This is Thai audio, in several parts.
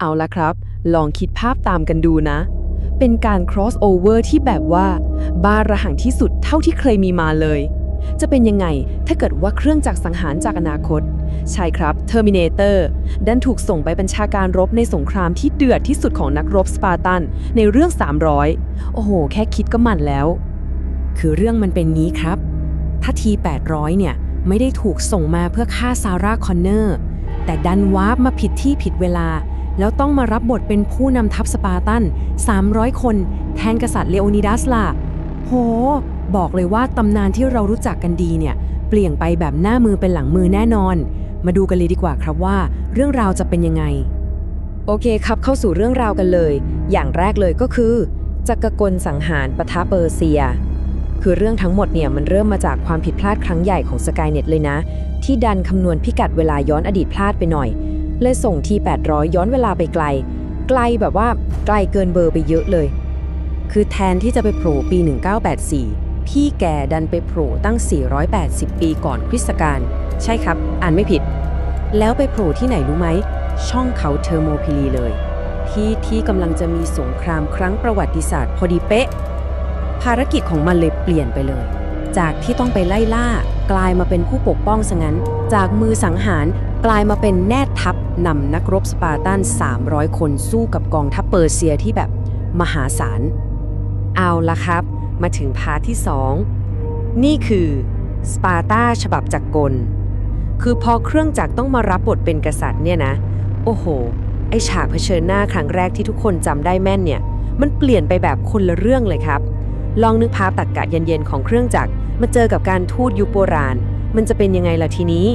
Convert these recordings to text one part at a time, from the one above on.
เอาละครับ ลองคิดภาพตามกันดูนะ เป็นการ cross over ที่แบบว่าบ้าระหังที่สุดเท่าที่เคยมีมาเลย จะเป็นยังไงถ้าเกิดว่าเครื่องจักรสังหารจากอนาคต ใช่ครับ Terminator ดันถูกส่งไปบัญชาการรบในสงครามที่เดือดที่สุดของนักรบสปาร์ตัน ในเรื่อง 300 โอ้โห แค่คิดก็มันแล้ว คือเรื่องมันเป็นงี้ครับ ถ้าที800เนี่ยไม่ได้ถูกส่งมาเพื่อฆ่าซาร่าคอนเนอร์แต่ดันวาร์ปมาผิดที่ผิดเวลา แล้วต้องมารับบทเป็นผู้นำทัพสปาร์ตัน 300 คน แทนกษัตริย์เลโอนิดัสล่ะ โห บอกเลยว่าตำนานที่เรารู้จักกันดีเนี่ย เปลี่ยนไปแบบหน้ามือเป็นหลังมือแน่นอน มาดูกันเลยดีกว่าครับว่า เรื่องราวจะเป็นยังไง โอเคครับเข้าสู่เรื่องราวกันเลย อย่างแรกเลยก็คือจักรกลสังหารปะทะเปอร์เซีย คือเรื่องทั้งหมดเนี่ยมันเริ่มมาจากความผิดพลาดครั้งใหญ่ของสกายเน็ตเลยนะ ที่ดันคำนวณพิกัดเวลาย้อนอดีตพลาดไปหน่อย เลยส่งที800 ย้อนเวลาไปไกล ไกลแบบว่าไกลเกินเบอร์ไปเยอะเลย คือแทนที่จะไปโผล่ปี 1984 พี่แกดันไปโผล่ตั้ง 480 ปีก่อนคริสตกาลใช่ครับ อ่านไม่ผิด แล้วไปโผล่ที่ไหนรู้ไหม ช่องเขาเทอร์โมพิลีเลย ที่ที่กำลังจะมีสงครามครั้งประวัติศาสตร์พอดีเป๊ะ ภารกิจของมันเลยเปลี่ยนไปเลย จากที่ต้องไปไล่ล่ากลายมาเป็นผู้ปกป้องซะงั้น จากมือสังหารกลายมาเป็นแนททัพ นำนักรบสปาร์ตัน 300 คนสู้กับกองทัพเปอร์เซียที่แบบมหาศาล เอาละครับ มาถึงพาร์ทที่ 2 นี่คือสปาร์ตาฉบับจักรกล คือพอเครื่องจักรต้องมารับบทเป็นกษัตริย์เนี่ยนะ โอ้โห ไอฉากเผชิญหน้าครั้งแรกที่ทุกคนจำได้แม่นเนี่ย มันเปลี่ยนไปแบบคนละเรื่องเลยครับ ลองนึกภาพตักกะเย็นๆของเครื่องจักรมาเจอกับการทูตยุคโบราณ มันจะเป็นยังไงล่ะทีนี้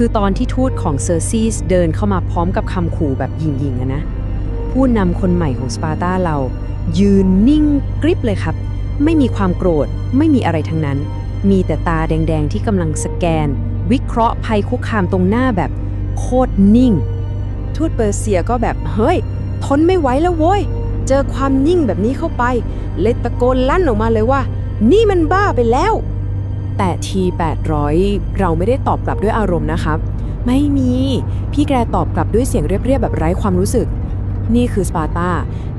คือตอนที่ทูตของเซอร์ซีสเดินเข้ามาพร้อมกับคำขู่แบบยิงๆอะนะ ผู้นำคนใหม่ของสปาร์ตาเรา ยืนนิ่งกริบเลยครับ ไม่มีความโกรธ ไม่มีอะไรทั้งนั้น มีแต่ตาแดงๆที่กำลังสแกน วิเคราะห์ภัยคุกคามตรงหน้าแบบโคตรนิ่ง ทูตเปอร์เซียก็แบบเฮ้ย ทนไม่ไหวแล้วโว้ย เจอความนิ่งแบบนี้เข้าไป เลยตะโกนลั่นออกมาเลยว่า นี่มันบ้าไปแล้ว แต่ที800 เราไม่ได้ตอบกลับด้วยอารมณ์นะครับ ไม่มี พี่แกตอบกลับด้วยเสียงเรียบๆแบบไร้ความรู้สึก นี่คือสปาร์ตา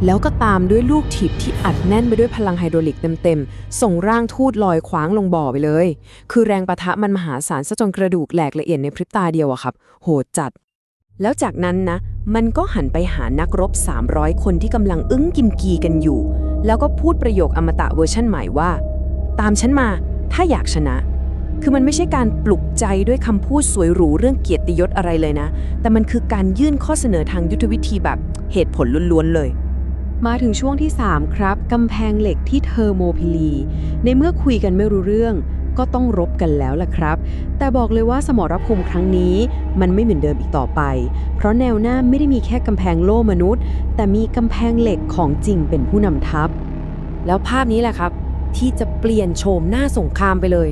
แล้วก็ตามด้วยลูกถีบที่อัดแน่นไปด้วยพลังไฮโดรลิกเต็มๆ ส่งร่างทูตลอยคว้างลงบ่อไปเลย คือแรงประทะมันมหาศาลซะจนกระดูกแหลกละเอียดในพริบตาเดียวอะครับ โหดจัด แล้วจากนั้นนะ มันก็หันไปหานักรบ 300 คนที่กำลังอึ้งกิมกีกันอยู่ แล้วก็พูดประโยคอมตะเวอร์ชั่นใหม่ว่า ตามฉันมา ถ้าอยากชนะ คือมันไม่ใช่การปลุกใจด้วยคำพูดสวยหรูเรื่องเกียรติยศอะไรเลยนะ แต่มันคือการยื่นข้อเสนอทางยุทธวิธีแบบเหตุผลล้วนๆเลย มาถึงช่วงที่ 3 ครับ กำแพงเหล็กที่เทอร์โมพิลี ในเมื่อคุยกันไม่รู้เรื่อง ก็ต้องรบกันแล้วล่ะครับ แต่บอกเลยว่าสมรภูมิครั้งนี้ มันไม่เหมือนเดิมอีกต่อไป เพราะแนวหน้าไม่ได้มีแค่กำแพงโล่มนุษย์ แต่มีกำแพงเหล็กของจริงเป็นผู้นำทัพ แล้วภาพนี้แหละครับ ที่จะเปลี่ยนโฉมหน้าสงครามไปเลย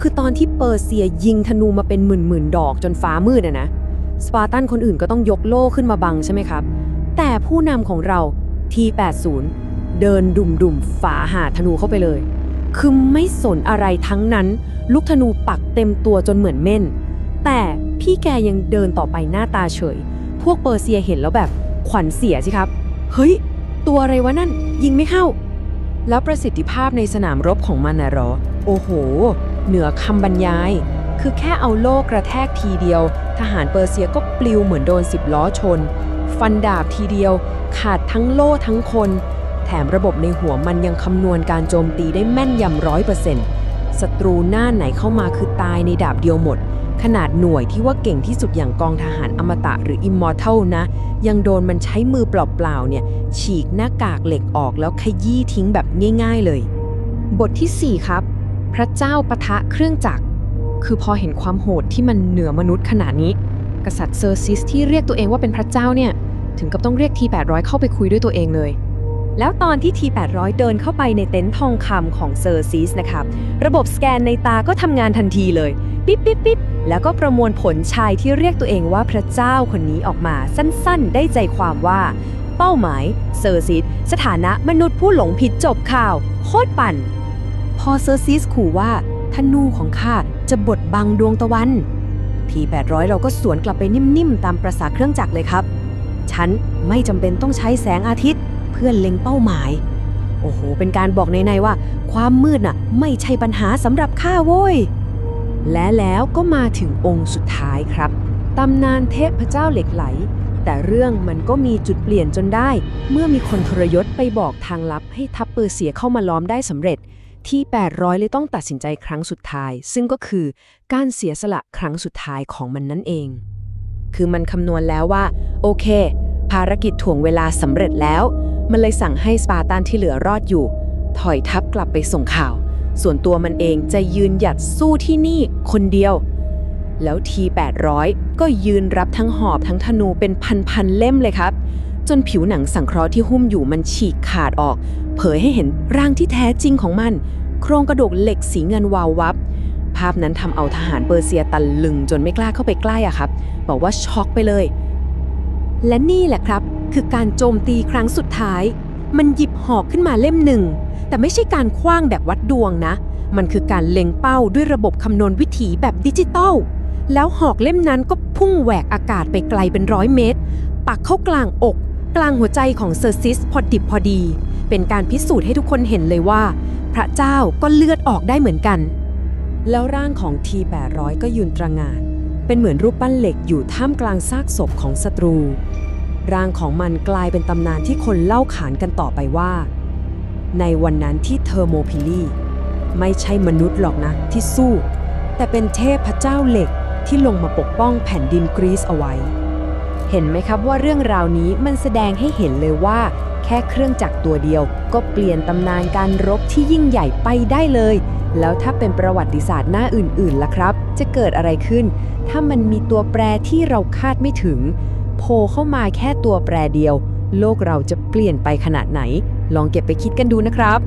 คือตอนที่เปอร์เซียยิงธนูมาเป็นหมื่นๆดอกจนฟ้ามืดอะนะ สปาร์ตันคนอื่นก็ต้องยกโล่ขึ้นมาบังใช่ไหมครับ แต่ผู้นำของเรา T80 เดินดุ่มๆฝาหาธนูเข้าไปเลย คือไม่สนอะไรทั้งนั้น ลูกธนูปักเต็มตัวจนเหมือนเม่น แต่พี่แกยังเดินต่อไปหน้าตาเฉย พวกเปอร์เซียเห็นแล้วแบบขวัญเสียสิครับ เฮ้ย ตัวอะไรวะนั่น ยิงไม่เข้า แล้วประสิทธิภาพในสนามรบของมันนะหรอ โอ้โห เหนือคำบรรยาย คือแค่เอาโล่กระแทกทีเดียว ทหารเปอร์เซียก็ปลิวเหมือนโดนสิบล้อชน ฟันดาบทีเดียว ขาดทั้งโล่ทั้งคน แถมระบบในหัวมันยังคำนวณการโจมตีได้แม่นยำร้อยเปอร์เซ็นต์ศัตรูหน้าไหนเข้ามาคือตายในดาบเดียวหมด ขนาดหน่วยที่ว่าเก่งที่สุดอย่างกองทหารอมตะหรืออิมมอร์เทลนะ ยังโดนมันใช้มือเปล่าๆเนี่ย ฉีกหน้ากากเหล็กออกแล้วขยี้ทิ้งแบบง่าย ๆเลย บทที่ 4 ครับ พระเจ้าปะทะเครื่องจักร คือพอเห็นความโหดที่มันเหนือมนุษย์ขนาดนี้ กษัตริย์เซอร์ซิสที่เรียกตัวเองว่าเป็นพระเจ้าเนี่ย ถึงกับต้องเรียกที800เข้าไปคุยด้วยตัวเองเลยแล้วตอนที่ที800 เดินเข้าไปในเต็นท์ทองคำของเซอร์ซิสนะครับ ระบบสแกนในตาก็ทำงานทันทีเลย ปิ๊บปิ๊บปิ๊บ แล้วก็ประมวลผลชายที่เรียกตัวเองว่าพระเจ้าคนนี้ออกมาสั้นๆ ได้ใจความว่า เป้าหมาย เซอร์ซิสสถานะมนุษย์ผู้หลงผิดจบข่าว โคตรปั่น พอเซอร์ซิสขู่ว่าธนูของข้าจะบดบังดวงตะวัน ที 800 เราก็สวนกลับไปนิ่มๆ ตามประษาเครื่องจักรเลยครับ ฉันไม่จำเป็นต้องใช้แสงอาทิตย์ เพื่อเล็งเป้าหมาย โอ้โห เป็นการบอกในๆว่า ความมืดน่ะ ไม่ใช่ปัญหาสำหรับข้าโว้ย และแล้วก็มาถึงองค์สุดท้ายครับ ตำนานเทพเจ้าเหล็กไหล แต่เรื่องมันก็มีจุดเปลี่ยนจนได้ เมื่อมีคนทรยศไปบอกทางลับให้ทัพเปอร์เซียเข้ามาล้อมได้สำเร็จ ที่ 800 เลยต้องตัดสินใจครั้งสุดท้าย ซึ่งก็คือการเสียสละครั้งสุดท้ายของมันนั่นเอง คือมันคำนวณแล้วว่า โอเค ภารกิจถ่วงเวลาสำเร็จแล้ว มันเลยสั่งให้สปาร์ตันที่เหลือรอดอยู่ ถอยทัพกลับไปส่งข่าว ส่วนตัวมันเองจะยืนหยัดสู้ที่นี่คนเดียว แล้วที800 ก็ยืนรับทั้งหอบทั้งธนูเป็นพันๆเล่มเลยครับ จนผิวหนังสังเคราะห์ที่หุ้มอยู่มันฉีกขาดออก เผยให้เห็นร่างที่แท้จริงของมัน โครงกระดูกเหล็กสีเงินวาววับ ภาพนั้นทำเอาทหารเปอร์เซียตะลึงจนไม่กล้าเข้าไปใกล้อะครับ บอกว่าช็อกไปเลย และนี่แหละครับ คือการโจมตีครั้งสุดท้าย มันหยิบหอกขึ้นมาเล่มหนึ่ง แต่ไม่ใช่การคว้างแบบวัดดวงนะ มันคือการเล็งเป้าด้วยระบบคำนวณวิถีแบบดิจิตอลแล้วหอกเล่มนั้นก็พุ่งแหวกอากาศไปไกลเป็นร้อยเมตร ปักเข้ากลางอก กลางหัวใจของเซอร์ซิสพอดิบพอดี เป็นการพิสูจน์ให้ทุกคนเห็นเลยว่า พระเจ้าก็เลือดออกได้เหมือนกัน แล้วร่างของ T800 ก็ยืนตระงาน เป็นเหมือนรูปปั้นเหล็กอยู่ท่ามกลางซากศพของศัตรู ร่างของมันกลายเป็นตำนานที่คนเล่าขานกันต่อไปว่า ในวันนั้นที่เทอร์โมพิลีไม่ใช่มนุษย์หรอกนะที่สู้ แต่เป็นเทพเจ้าเหล็กที่ลงมาปกป้องแผ่นดินกรีซเอาไว้ เห็นไหมครับว่าเรื่องราวนี้มันแสดงให้เห็นเลยว่า แค่เครื่องจักรตัวเดียว ก็เปลี่ยนตำนานการรบที่ยิ่งใหญ่ไปได้เลย แล้วถ้าเป็นประวัติศาสตร์หน้าอื่นๆล่ะครับ จะเกิดอะไรขึ้น ถ้ามันมีตัวแปรที่เราคาดไม่ถึง โผล่เข้ามาแค่ตัวแปรเดียว โลกเราจะเปลี่ยนไปขนาดไหน ลองเก็บไปคิดกันดูนะครับ